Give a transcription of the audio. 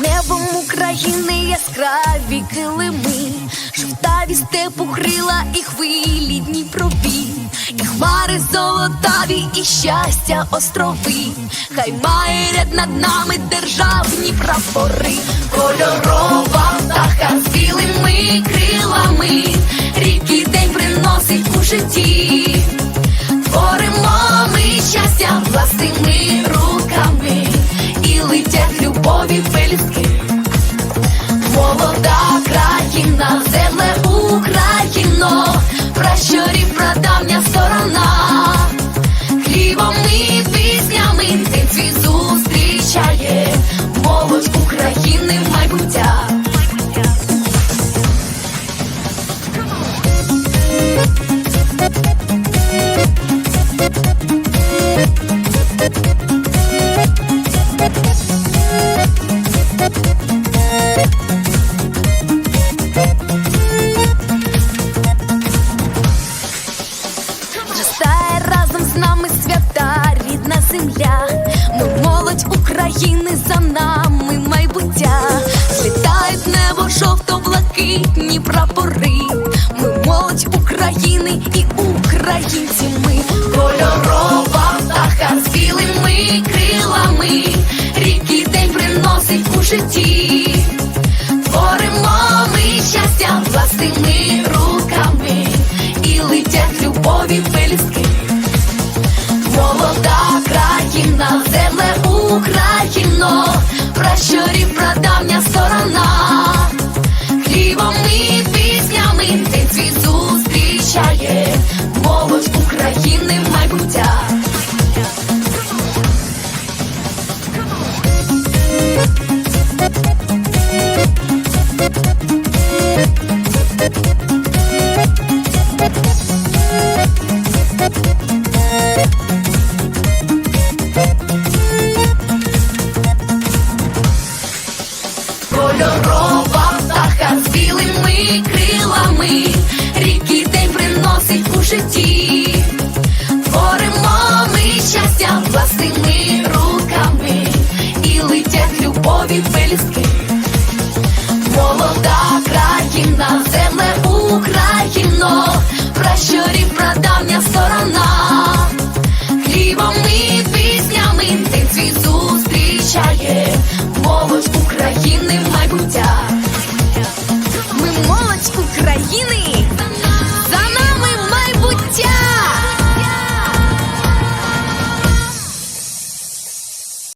Небом України яскраві килими, жовтаві степу і хвилі Дніпрові, і хмари золотаві, і щастя острови, хай має ряд над нами державні прапори, кольорова птаха з білими. Житті. Творимо ми щастя власними руками і летять любові пелюстки. Молода країна, земле Україно, пращурів прадавня сторона, Зростає разом з нами свята, рідна земля. Ми молодь України за нами майбуття. Злітають небо жовто-блакитні прапори. Ми молодь України і українці ми кольорова любові пелюстки. Молода країна, земле Україно, пращурів прадавня сторона, хлібом і піснями день свій зустрічає молодь України майбуття. Кольорова і пелюстки, молода країна, земле Україно, пращурів прадавня.